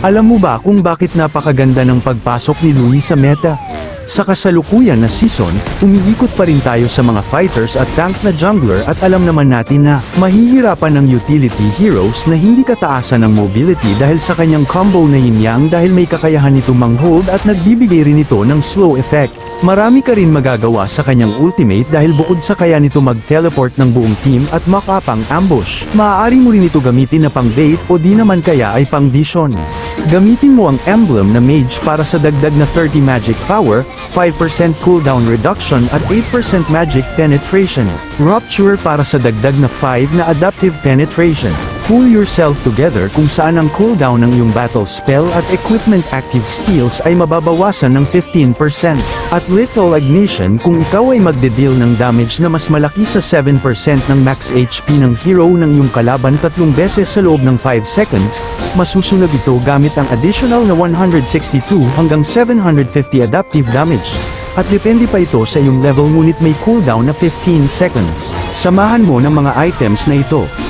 Alam mo ba kung bakit napakaganda ng pagpasok ni Louis sa meta? Sa kasalukuyan na season, umiikot pa rin tayo sa mga fighters at tank na jungler at alam naman natin na mahihirapan ng utility heroes na hindi kataasan ng mobility dahil sa kanyang combo na yin yang dahil may kakayahan nito mang-hold at nagbibigay rin ito ng slow effect. Marami ka rin magagawa sa kanyang ultimate dahil bukod sa kaya nito mag-teleport ng buong team at mock-up ang ambush, maaari mo rin ito gamitin na pang bait o di naman kaya ay pang vision. Gamitin mo ang emblem na mage para sa dagdag na 30 magic power, 5% cooldown reduction at 8% magic penetration. Rupture para sa dagdag na 5 na adaptive penetration. Pull yourself together kung saan ang cooldown ng iyong battle spell at equipment active skills ay mababawasan ng 15%. At lethal ignition kung ikaw ay magde-deal ng damage na mas malaki sa 7% ng max HP ng hero ng iyong kalaban tatlong beses sa loob ng 5 seconds, masusunod ito gamit ang additional na 162 hanggang 750 adaptive damage. At depende pa ito sa iyong level ngunit may cooldown na 15 seconds. Samahan mo ng mga items na ito.